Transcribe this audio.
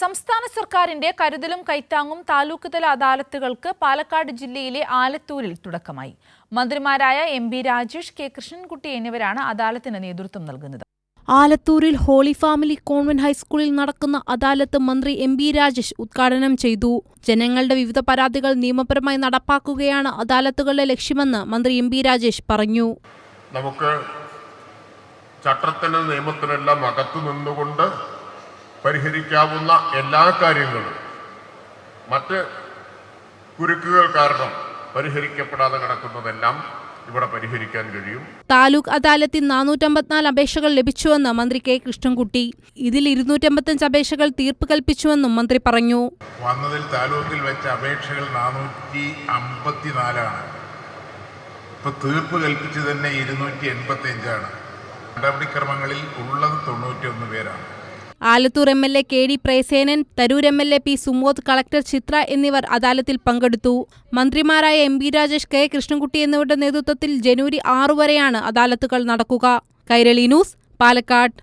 സംസ്ഥാന സർക്കാരിന്റെ കരുതലും കൈത്താങ്ങും താലൂക്ക് തല അദാലത്തുകൾക്ക് പാലക്കാട് ജില്ലയിലെ ആലത്തൂരിൽ തുടക്കമായി. മന്ത്രിമാരായ M B Rajesh K Krishnankutty എന്നിവരാണ് അദാലത്തിന് നേതൃത്വം നൽകുന്നത്. ആലത്തൂരിൽ ഹോളി ഫാമിലി കോൺവെന്റ് ഹൈസ്കൂളിൽ നടക്കുന്ന അദാലത്ത് മന്ത്രി എം ബി രാജേഷ് ഉദ്ഘാടനം ചെയ്തു. ജനങ്ങളുടെ വിവിധ പരാതികൾ നിയമപരമായി നടപ്പാക്കുകയാണ് അദാലത്തുകളുടെ ലക്ഷ്യമെന്ന് മന്ത്രി എം ബി രാജേഷ് പറഞ്ഞു. നമുക്ക് ചട്ടത്തിനും നിയമത്തിനെല്ലാം അകത്തു നിന്നുകൊണ്ട് പരിഹരിക്കാവുന്ന എല്ലാ കാര്യങ്ങളും. മറ്റ് കുരുക്കുകൾ കാരണം പരിഹരിക്കപ്പെടാതെ കിടക്കുന്നതെല്ലാം ഇവിടെ പരിഹരിക്കാൻ കഴിയും. താലൂക്ക് അദാലത്തിൽ നാനൂറ്റമ്പത്തിനാല് അപേക്ഷകൾ ലഭിച്ചുവെന്ന് മന്ത്രി കെ കൃഷ്ണൻകുട്ടി. ഇതിൽ ഇരുന്നൂറ്റമ്പത്തഞ്ച് അപേക്ഷകൾ തീർപ്പ് കൽപ്പിച്ചുവെന്നും മന്ത്രി പറഞ്ഞു. വന്നതിൽ താലൂക്കിൽ വെച്ച അപേക്ഷകൾ നാനൂറ്റി അമ്പത്തിനാലാണ് ഇപ്പൊ തീർപ്പ് കൽപ്പിച്ചു തന്നെ ഇരുന്നൂറ്റി എൺപത്തി അഞ്ചാണ് നടപടിക്രമങ്ങളിൽ ഉള്ളത് തൊണ്ണൂറ്റി ഒന്ന് പേരാണ്. Alathur M L A K D Prasenan Tarur M L A P Sumod collector Chitra എന്നിവർ അദാലത്തിൽ പങ്കെടുത്തു. മന്ത്രിമാരായ M B Rajesh K Krishnankutty എന്നിവരുടെ നേതൃത്വത്തിൽ ജനുവരി ആറു വരെയാണ് അദാലത്തുകൾ നടക്കുക. കൈരളി ന്യൂസ് പാലക്കാട്.